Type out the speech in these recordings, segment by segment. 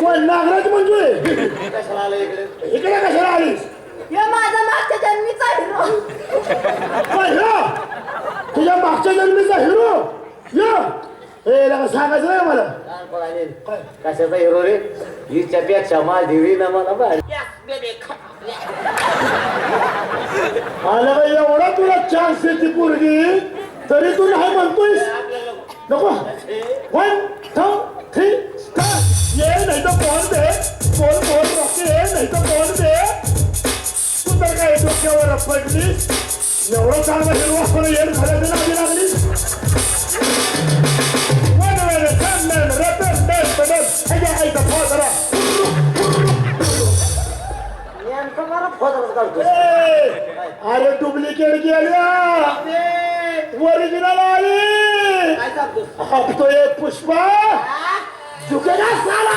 कोण? नागराज मंजू आहे कशाला आलं इकडे? इकडे कशाला आलीस? हे माझा मागच्या जन्मीचा हिरो. कोण हिरो. तुझ्या मागच्या जन्मीचा हिरो. यो. ए लगा सांगायचं नाही मला? लहानपणाने कशाचा हिरो रे? हिच्या पेक्षा माझी ना मला आलं का एवढा तुला चान्स देते पोरगी. तरी तू नाही म्हणतोयस. नको. वन टू थ्री ये नाही तर फोन दे. फोन फोन रॉके नाही तर फोन दे. तू तर काय डोक्यावर पडली एवढं चांगलं हिरवा पण येड झाल्या ते लागली लागली वन वेळ चांगलं रतन डन पडत ह्याच्या आईचा फोदरा अरे डुप्लिकेट गेल्या. ओरिजिनल आली तो एक पुष्पा. दुखेदास झाला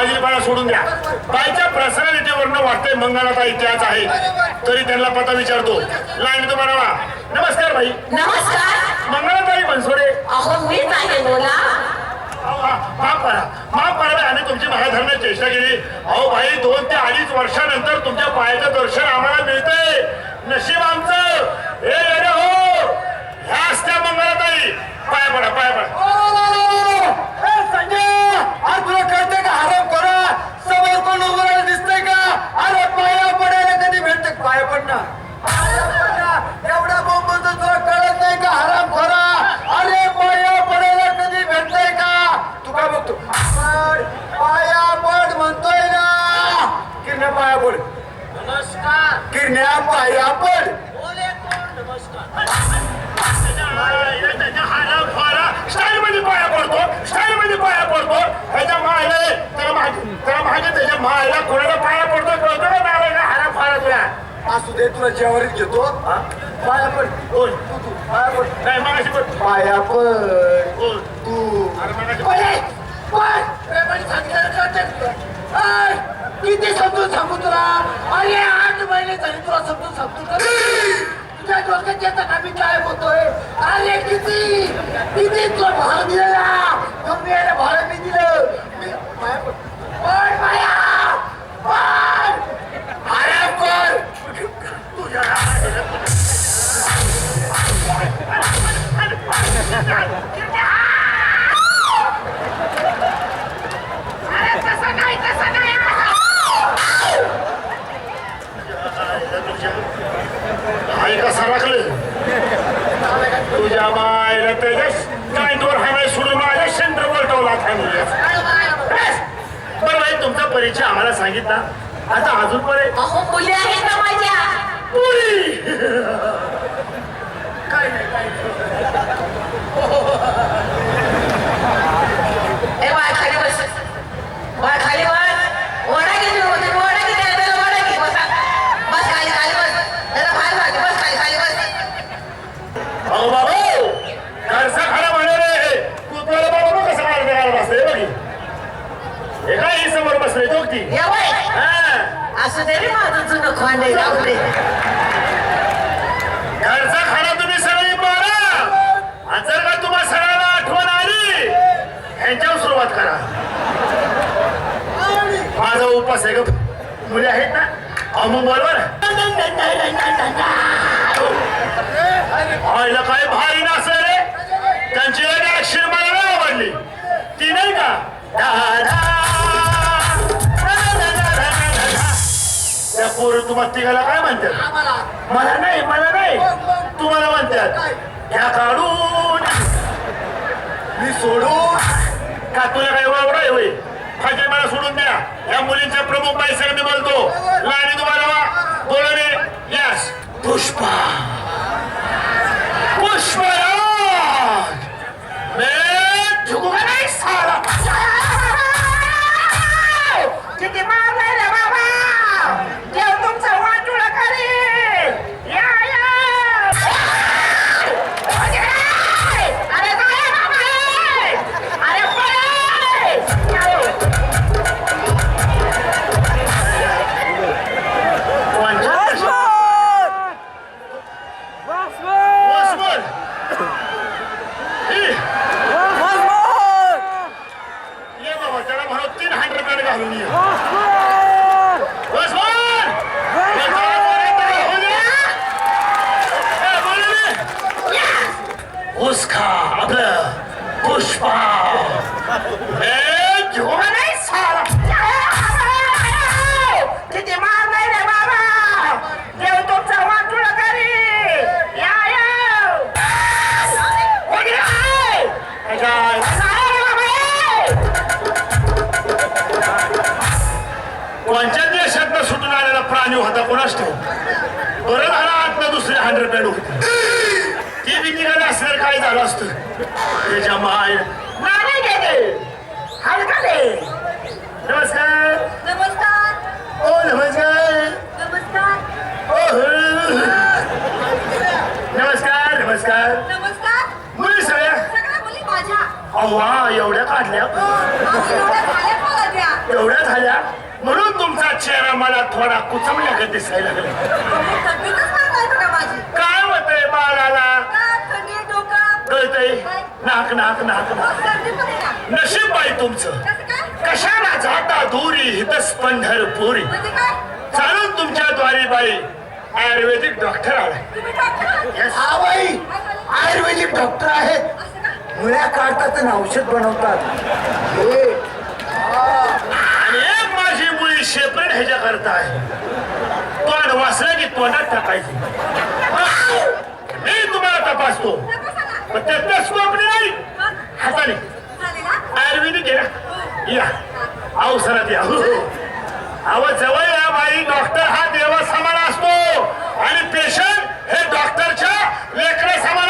बाळा सोडून द्या. बाईच्या पर्सनॅलिटीवरनं वाटतंय मंगळाचा इतिहास आहे. तरी त्यांना पता विचारतो. लाईन तो बनावा नमस्कार भाई नमस्कार. मंगळाताई बनसोडे. अहो मीच आहे बोला. माफ करा. माफ करा बाई, आम्ही तुमची माया धरण्याची चेष्टा केली. अहो भाई दोन ते अडीच वर्षानंतर तुमच्या पायाचं दर्शन आम्हाला मिळतंय. नशीब आमचं. हे अरे हो. ह्या असत्या मंगळाताई. पाया पडा पाया पडा. तुला कळतंय का? हराम करा समोर कोण उभं राहिलं दिसतंय का? अरे पाया पडायला कधी भेटत? पाया पडणं पाया पडणं. एवढा बोंबलतो तुला कळत नाही का? हराम करा अरे पाया पडायला कधी भेटतंय का? तू काय बघतो? पाया पड म्हणतोय ना. किरण्या पाया पड. नमस्कार. किरण्या पाया पड. स्टाईल मध्ये पाया पडतो स्टाईल मध्ये पाया पडतो. मायला त्याला मागे त्याला मागे त्याच्या मायला कोणाला पाया पडतो कळतो का हारा फारा तुला. असू दे तुला जेवारीत घेतो पाया पड. कोण तू तू पाया पड. नाही मागाशी पण पाया पड. कोण तू. अरे मागाशी ओय, ओय, प्रेमाने सांगितलं कळतं तुला? ओय, किती समजून सांगू तुला? अरे आठ महिने झाले तुला समजून सांगतो. का? तुझ्या डोक्यात येतं का मी काय बोलतोय? अरे किती? किती तुला भाडं दिलं ना तुम्ही याला आम्हाला सांगितला. आता अजून पर्यंत अहो मुली आहेत ना माझ्या. पुरी काय नाही काय नाही. ए बाय खाली बस बाय खाली बस ओढा किती होते ओढा किती आहे त्याला ओढा किती बस बस खाली खाली बस त्याला बाहेर खाली बस खाली खाली बस अहो बाबू घरचा खाना म्हणे रे तू तुला बाबा कसं मारत करायला बसले बघी हे काय ही समोर बसले तो ती या बाय हा असं तरी माझं जुनं खोंडे जाऊ दे. घरचा खाना तुम्ही सगळी मारा आणि जर का तुम्हा सगळ्यांना आठवण आली ह्यांच्यावर सुरुवात करा. माझा उपास आहे ग. मुली आहेत ना? अहो मग बरोबर आईला काय भारी नाचलं रे. त्यांची एक अक्षर मला नाही आवडली. ती नाही का? धा, पोरं तुम्हाला तिघाला काय म्हणतात? मला नाही मला नाही. तुम्हाला म्हणतात घ्या काढून मी सोडून. का तुला काही वावड आहे होय? फाटे मला सोडून द्या. या मुलींच्या प्रमुख बाई सगळं मी बोलतो. लाणी तुम्हाला बोला मी यस पुष्पा. कोणत्या देशात सुटून आलेला प्राणी होता कोणाच ठेव बरं झाला आतनं दुसरे हंड्रेड पॅड होते. ती बी निघाली असणार काय झालं असतं? त्याच्या माय नाही गेले हलका दे. नमस्कार. नमस्कार. ओ नमस्कार. नमस्कार. ओ ह. नमस्कार नमस्कार. नमस्कार. मुली सगळ्या? सगळ्या मुली माझ्या. अव्वा एवढ्या काढल्या? एवढ्या झाल्या म्हणून तुमचा चेहरा मला थोडा दिसायला सांगायचं का माझी. काय होतंय बाळाला? का थंडी डोकं? कळतंय? नाक नाक नाक नाक. ना? नशीब बाई तुमचं. कशाला जाता दुरी हितच पंढरपुरी म्हणजे चालून तुमच्या द्वारी बाई आयुर्वेदिक डॉक्टर आलाय. हा बाई? आयुर्वेदिक डॉक्टर आहेत. मुळ्या काढतात आणि औषध बनवतात. पण ह्याच्या करता आहे. तोंड वाचलं की तोंडात टाकायची. मी तुम्हाला तपासतो. पण ते तसं आपले नाही. हाताने. आयुर्वेदिक आहे ना? या. अवसरात या अहो हो. जवळ या बाई. डॉक्टर हा देवा समान असतो. आणि पेशंट हे डॉक्टरच्या लेकरा समान